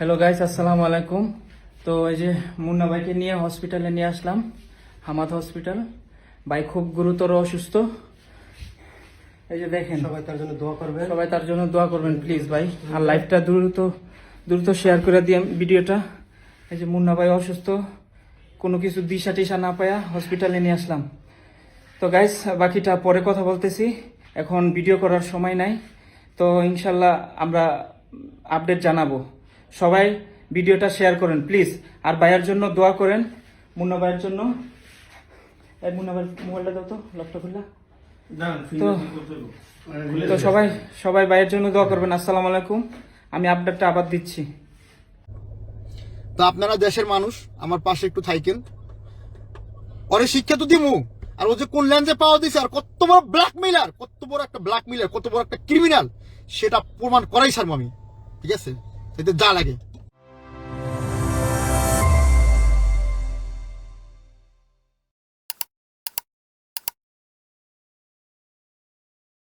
Hello guys আসসালামু আলাইকুম তো এই যে মুন্না ভাইকে নিয়ে হসপিটালে নিয়ে আসলাম হামাদ হসপিটাল ভাই খুব গুরুতর অসুস্থ। এই যে দেখেন সবাই তার জন্য দোয়া করবেন। সবাই তার জন্য দোয়া করবেন প্লিজ ভাই। আর লাইভটা দ্রুত দ্রুত শেয়ার করে দিয়ে ভিডিওটা। এই যে মুন্না ভাই অসুস্থ কোনো কিছু দিশা টিশা না পায়া হসপিটালে নিয়ে আসলাম। তো গাইস বাকিটা পরে কথা বলতেছি। এখন ভিডিও করার সময় নাই। তো ইনশাল্লাহ আমরা আপডেট জানাব। সবাই ভিডিওটা শেয়ার করেন প্লিজ আর ভাইয়ের জন্য দোয়া করেন মুন্না ভাইয়ের জন্য। এই মুন্না ভাইয়ের মোবাইলটা দাও তো লকটা খুললা। তো তো সবাই সবাই ভাইয়ের জন্য দোয়া করবেন। আসসালামু আলাইকুম। আমি আপডেটটা আবার দিচ্ছি। তো আপনারা দেশের মানুষ আমার পাশে একটু থাইকেন। ওরে শিক্ষা তো দিমু। আর ও যে কোন ল্যান্ডে পাওয়া দিছে আর কত বড় ব্ল্যাকমেইলার কত বড় একটা ব্ল্যাকমেইলার কত বড় একটা ক্রিমিনাল সেটা প্রমাণ করাই সারবো আমি। ঠিক আছে? এতে যা লাগে।